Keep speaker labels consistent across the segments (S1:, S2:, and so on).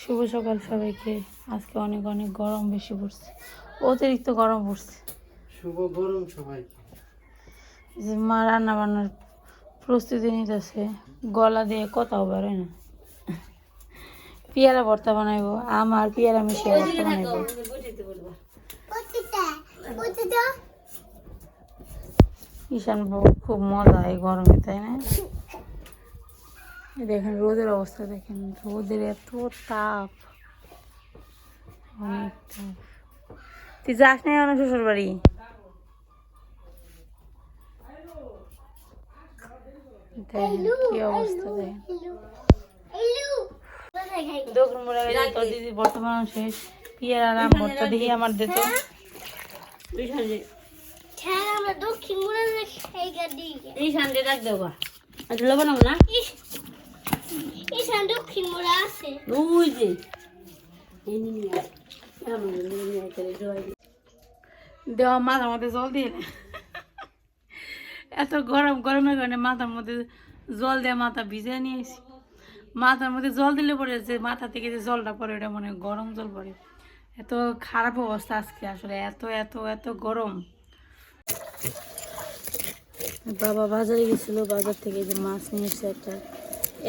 S1: শুভ সকাল সবাইকে। আজকে অনেক অনেক গরম বেশি পড়ছে। অতিরিক্ত গরম পড়ছে।
S2: শুভ গরম সবাই
S1: যে মা রান্না বান্নার প্রস্তুতি নিতেছে গলা দিয়ে কথাও বেরোয় না। পেয়ারা ভর্তা বানাইবো আমার পেয়ারা মিশিয়ে ভর্তা বানাইবো। ঈশান বাবু খুব মজা এই গরমে তাই না? দেখেন রোদের অবস্থা দেখেন রোদের এত তাপ। অনেক তাপ। তুই যাস নাই আমার শ্বশুর বাড়ি দেখেন কি অবস্থা দেখেন। দোকান মোড়া গেলে দিদি বর্তমান শেষ। পিয়ার আরাম ভর্তা আমার দিত
S3: দক্ষিণ মুড়ে এই গাড়ি
S4: এই সানডে ডাক দেবো আচ্ছা লবণ না
S3: ঈশান দক্ষিণ মুড়ে আছে
S4: ওই যে এই নিয়ে আয়। আমার নিয়ে আয় দিই।
S1: দেওয়া মাথার মধ্যে জল দিয়ে নে। এত গরম গরমের কারণে মাথার মধ্যে জল দিয়ে মাথা ভিজে নিয়েছি মাথার মধ্যে জল দিলে পরে যে মাথা থেকে যে জলটা পড়ে ওটা মনে গরম জল পড়ে এত খারাপ অবস্থা আজকে আসলে এত এত এত গরম বাবা বাজারে গেছিল বাজার থেকে যে মাছ নিয়ে এসছে একটা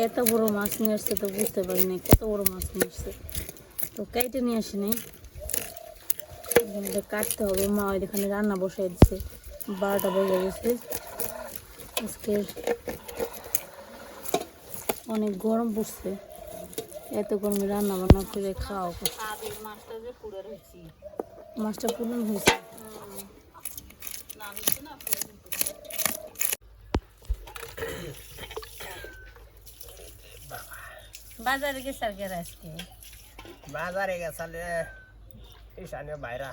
S1: এত বড় মাছ নিয়ে আসছে তো বুঝতে পারি পারিনি কত বড় মাছ নিয়ে আসছে। তো কেটে নিয়ে আসিনি নাই। কাটতে হবে। মা ওই এখানে রান্না বসাই দিচ্ছে বারোটা বেজে গেছে। আজকে অনেক গরম পড়ছে। এত গরমে রান্না বান্না করে খাওয়া মাছটা পুরন হয়েছে। বাজারে গেছে আর কে আজকে?
S2: বাজারে গেছালে ঈশানীয় বাইরা।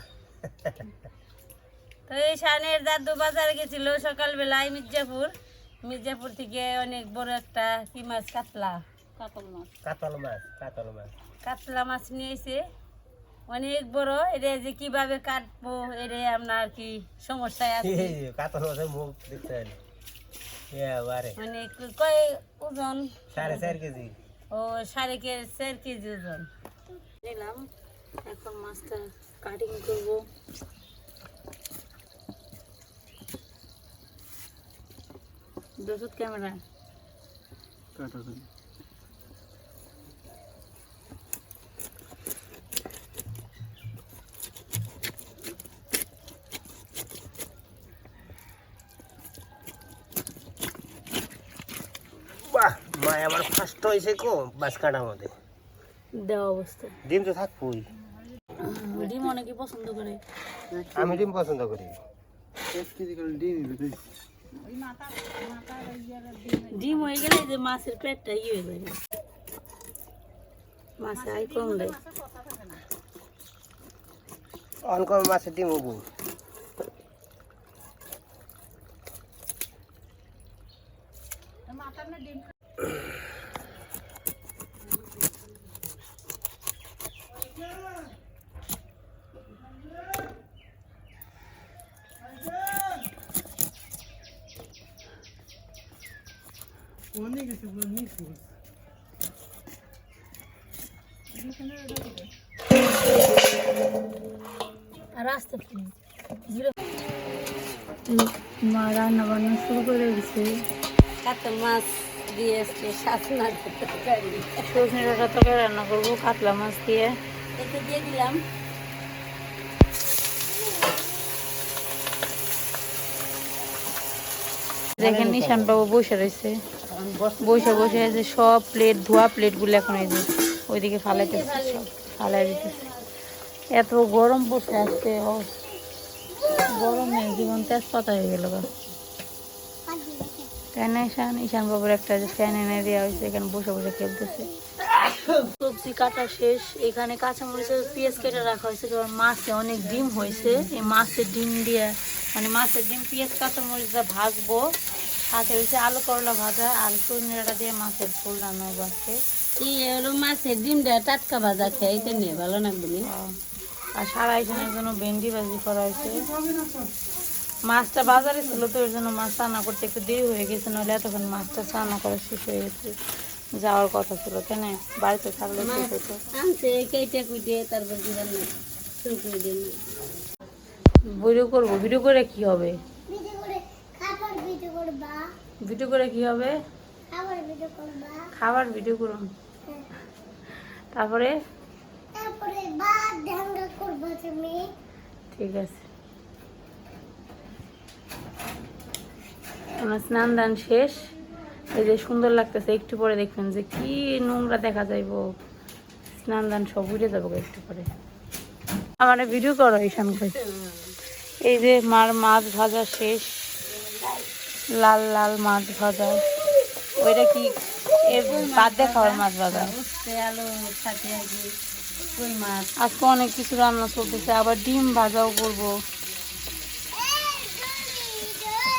S1: তো এই শানের দাদু বাজারে গেছিল সকালবেলায় মির্জাপুর। মির্জাপুর থেকে অনেক বড় একটা কি মাছ কাতলা। কাতল মাছ।
S2: কাতল মাছ কাতল মাছ।
S1: কাতলা মাছ নিয়ে এসে অনেক বড় এটা যে কীভাবে কাটবো এটা আপনার কি সমস্যায় আছে?
S2: কাতল মাছের মুখ দেখছেন? এবারে
S1: মানে কয় ওজন?
S2: সাড়ে চার কেজি।
S1: ও সাড়ে কে চার কেজি ওজন নিলাম। এখন মাছটা কাটিং করব। দশত ক্যামেরা।
S2: বাহ মা আমার ফার্স্ট হয়েছে কো বাস কাটার মধ্যে।
S1: দেওয়া অবস্থা।
S2: ডিম তো থাকবই।
S1: ডিম অনেকে পছন্দ করে।
S2: আমি ডিম পছন্দ করি।
S1: ডিম ডিম হয়ে গেলে যে মাছের পেটটা ইয়ে হয়ে যাবে। মাছে আই কম দেয়।
S2: অনকম মাছের ডিম হব
S1: আর আসতে মা রান্না বান্না শুরু করে দিছে
S4: কাতল মাছ দিয়ে আজকে শাসনা তরকারি
S1: সজনে ডাটা তরকারি রান্না করব কাতলা মাছ দিয়ে
S4: এতে দিয়ে দিলাম
S1: দেখেন নিশান বাবু বসে রয়েছে বসে বসে যে সব প্লেট ধোয়া প্লেটগুলো এখন এই যে ওইদিকে ফালাইতেছে ফালাই দিতেছে। এত গরম পড়ছে আজকে গরমে জীবন তেজপাতা হয়ে গেল তাই না, ঈশান? বাবুর একটা যে ফ্যান এনে দেওয়া হয়েছে, এখানে বসে বসে খেলতেছে। সবজি কাটা শেষ, এখানে কাঁচামরিচের পেঁয়াজ কেটে রাখা হয়েছে, কারণ মাছে অনেক ডিম হয়েছে। এই মাছের ডিম দিয়ে মানে মাছের ডিম, পেঁয়াজ কাঁচামরিচটা ভাজবো সাথে হয়েছে আলু করলা ভাজা আর সজনেটা দিয়ে মাছের ঝোল রান্না আজকে।
S4: এই হলো মাছের ডিমটা টাটকা ভাজা খেয়ে নিয়ে ভালো লাগবে নি।
S1: আর সারা জনের জন্য ভেন্ডি ভাজি করা হয়েছে। মাছটা বাজারে ছিল তো ওই জন্য মাছ রান্না করতে একটু দেরি হয়ে গেছে নাহলে এতক্ষণ মাছটা রান্না করা শেষ হয়ে গেছে। যাওয়ার কথা ছিল কেন বাড়িতে থাকলে ঠিক হতো।
S4: কেটে কুটে তারপর
S1: ভিডিও করব ভিডিও করে কি হবে?
S3: ভিডিও করবা?
S1: ভিডিও করে কি হবে?
S3: খাবার ভিডিও করবা?
S1: খাবার ভিডিও করুন। তারপরে?
S3: তারপরে বাদ ঢাঙ্গা করবা তুমি।
S1: ঠিক আছে। আমার স্নান দান শেষ। এই যে সুন্দর লাগতেছে একটু পরে দেখবেন যে কি নোংরা দেখা যাইব। স্নান দান সব উঠে যাব একটু পরে। আমার ভিডিও করো ঈশান এই যে মার মাছ ভাজা শেষ। লাল লাল মাছ ভাজা। ওইটা কি? বাদ মাছ ভাজা। আজকে অনেক কিছু রান্না চলতেছে আবার ডিম ভাজাও করব।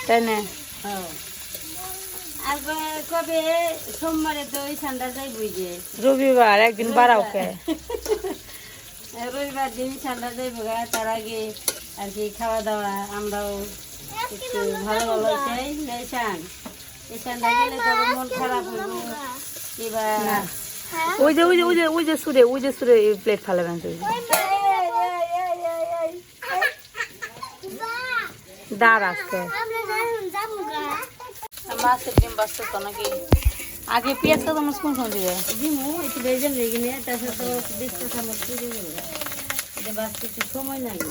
S1: তাই না?
S4: হ্যাঁ। আর কবে? সোমবারে তো ওই ঠান্ডা যাই বুঝে
S1: রবিবার একদিন বাড়াও কে
S4: রবিবার দিন ঠান্ডা যাই ভোগা তার আগে আর কি খাওয়া দাওয়া আমরাও একটু ভালো ভালো চাই নেশান এই ঠান্ডা গেলে তবে মন খারাপ হইব এবার
S1: ওই যে ওই যে ওই যে ওই যে সুরে ওই যে সুরে প্লেট ফালাবেন তুই দাঁড় আসতে
S3: আমরা যাই যাব গা।
S1: মাছের ডিম বাঁচতে তো নাকি? আগে পেঁয়াজ তো তোমার কোন সময় দিবে?
S4: দিমু একটু বেজন লেগে নিয়ে তাছাড়া তো সামনে পুজো করবে এটা বাঁচতে সময় লাগে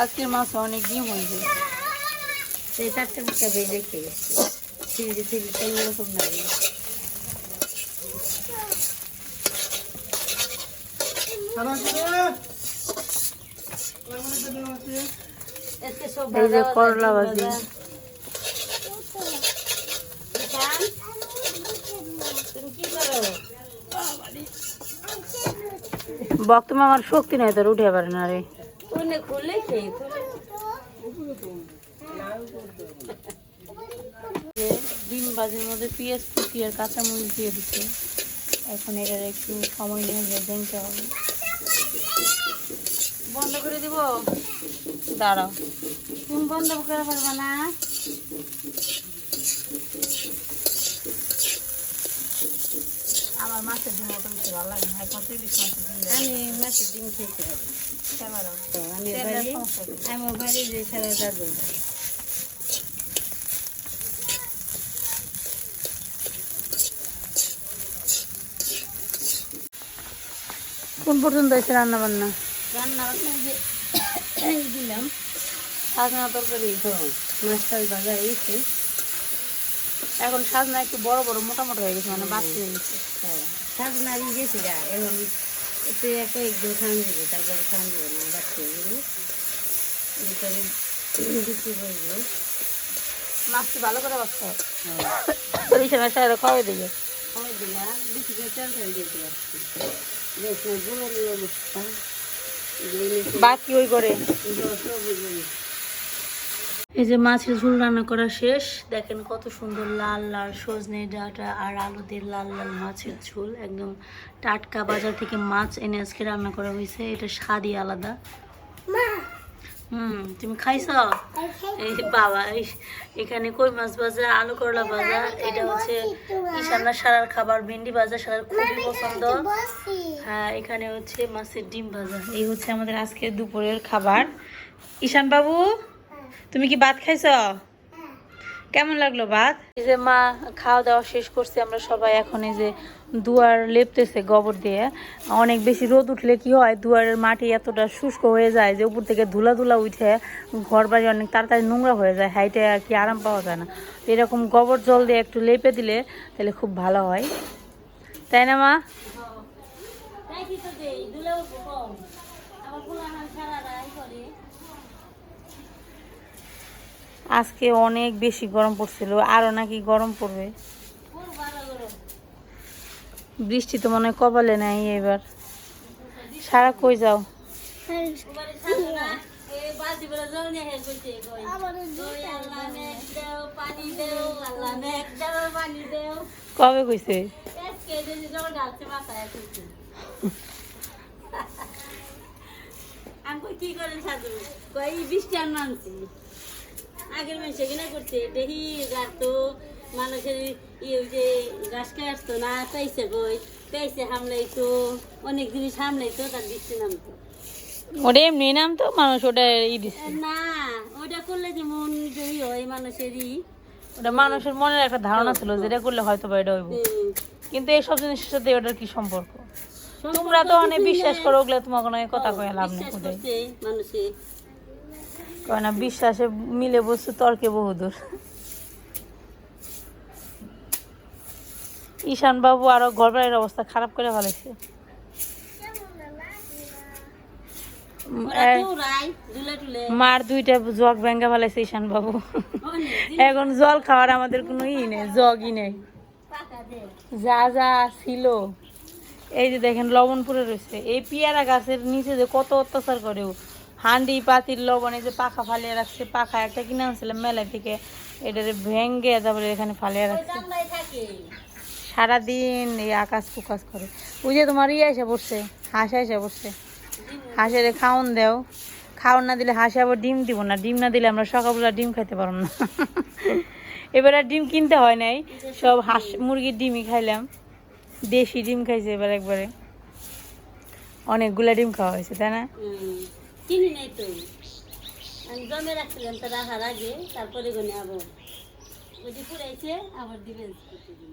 S1: আজকের মাছ অনেক ডিম হয়েছে
S4: সেই চারটে ফুটটা বেজে খেয়ে গেছি। ফ্রিজে ফ্রিজে তো অন্যরকম লাগে
S1: এই যে
S4: ভাজা ভাজা,
S1: করলা ভাজি।
S4: ভাজা। ঈশান, তুমি কি করো?
S1: বক্তব্য আমার শক্তি নেই তোর উঠে পারে না রে
S4: খুলে খুলে খেয়ে খুলে
S1: যে ডিম ভাজির মধ্যে পেঁয়াজ কুচি আর কাঁচামরিচ দিয়ে দিচ্ছে। এখন এটার একটু সময় নিয়ে ভেজে নিতে হবে। বন্ধ করে দিব? দাঁড়াও।
S4: তুমি বন্ধ করে পারবা না?
S1: আমার মাছের ডিম অত বেশি ভালো লাগে না। তুই মাছের ডিম।
S4: আমি মাছের ডিম খেতে হবে। আমি বাড়ি আমি বাড়ি যে সারা দাদু
S1: কোন পর্যন্ত হয়েছে রান্না বান্না
S4: রান্না বান্না দিলাম।
S1: সাজনা তরকারি
S4: মাছ টাছ ভাজা হয়েছে
S1: এখন সাজনা একটু বড় বড় মোটা মোটা হয়ে গেছে মানে বাচ্চা হয়ে। গেছে
S4: সাজনা গেছি এখন এতে একটা একদম খান দিব তারপরে খান দিব না বাচ্চা দিব এরপরে বিক্রি করব
S1: মাছটি ভালো করে সরিষা আর খাওয়াই দিবে
S4: খাওয়াই দিলা বিক্রি করে চাল দিতে পারছি
S1: ওই করে এই যে মাছের ঝোল রান্না করা শেষ। দেখেন কত সুন্দর লাল লাল সজনে ডাঁটা আর আলু দিয়ে লাল লাল মাছের ঝোল। একদম টাটকা বাজার থেকে মাছ এনে আজকে রান্না করা হয়েছে। এটা স্বাদই আলাদা। হুম তুমি খাইছ? এই বাবা এখানে কই মাছ ভাজা? আলু করলা ভাজা। এটা হচ্ছে ঈশান্না সারার খাবার ভেন্ডি ভাজা। সারার খুবই পছন্দ। হ্যাঁ এখানে হচ্ছে মাছের ডিম ভাজা। এই হচ্ছে আমাদের আজকে দুপুরের খাবার। ঈশান বাবু? তুমি কি ভাত খাইছ? কেমন লাগল ভাত? এই যে মা খাওয়া দাওয়া শেষ করছে আমরা সবাই এখন এই যে দুয়ার লেপতেছে গোবর দিয়ে। অনেক বেশি রোদ উঠলে কি হয় দুয়ারের মাটি এতটা শুষ্ক হয়ে যায় যে উপর থেকে ধুলা ধুলা উঠে ঘর বাড়ি অনেক তাড়াতাড়ি নোংরা হয়ে যায় হাইটে আর কি আরাম পাওয়া যায় না। এরকম গোবর জল দিয়ে একটু লেপে দিলে তাহলে খুব ভালো হয়। তাই না মা? আজকে অনেক বেশি গরম পড়ছিল, আরও নাকি গরম পড়বে। বৃষ্টি তো মনে হয় কপালে নাই এবার। সারা কই যাও? কবে কইছে?
S4: আমি কি করেন সাধু? কই বৃষ্টি আর মানছি আগের মাসে কিনা করছে দেহি গাতো মানুষের ই ওই যে গাছ কাটতো না পেয়েছে কই পেয়েছে হামলাইতো অনেক জিনিস হামলাইতো তার বৃষ্টি নামতো।
S1: ওটা এমনি নাম তো মানুষ ওটা ই দিচ্ছে।
S4: না ওটা করলে যেমন জয়ী হয় মানুষেরই
S1: ওটা মানুষের মনের একটা ধারণা ছিল যেটা করলে হয়তো বা এটা হইব। কিন্তু এইসব জিনিসের সাথে ওটার কি সম্পর্ক? তোমরা তো অনেক বিশ্বাস। করো ওগুলো তোমার কোনো কথা কয়ে লাভ নেই
S4: মানুষে।
S1: কয় না, বিশ্বাসে মিলে বস্তু তর্কে বহুদূর। ঈশান বাবু আরও ঘরবাড়ির অবস্থা খারাপ করে ফেলেছে। মার দুইটা জগ ভেঙ্গা ফেলেছে ঈশান বাবু। এখন জল খাওয়ার আমাদের কোনো ই নেই, জগই নেই। যা যা ছিল। এই যে দেখেন, লবণপুরে রয়েছে। এই পেয়ারা গাছের নিচে যে কত অত্যাচার করে ও। হান্ডি পাতির লবণ যে পাখা ফালিয়ে রাখছে। পাখা একটা কিনে আনছিলাম মেলা থেকে এটারে ভেঙ্গে তারপরে এখানে ফালিয়ে রাখছে। সারাদিন এই আকাশ ফুকাস করে। ওই যে তোমার ইয়ে এসে পড়ছে, হাঁস এসে পড়ছে। হাঁসের খাওন দেও। খাওন না দিলে হাঁসে আবার ডিম দিব না। ডিম না দিলে আমরা সকালবেলা ডিম খাইতে পারব না। এবার আর ডিম কিনতে হয় নাই। সব হাঁস, মুরগির ডিমই খাইলাম। দেশি ডিম খাইছে এবার একবারে। অনেকগুলা ডিম খাওয়া হয়েছে, তাই না?
S4: চিনি নেই তো। আমি জমে রাখছিলাম, তো রাখার আগে তারপরে গনে আবার। ওই যে পুরাইছে আবার দিবে। করতে দিন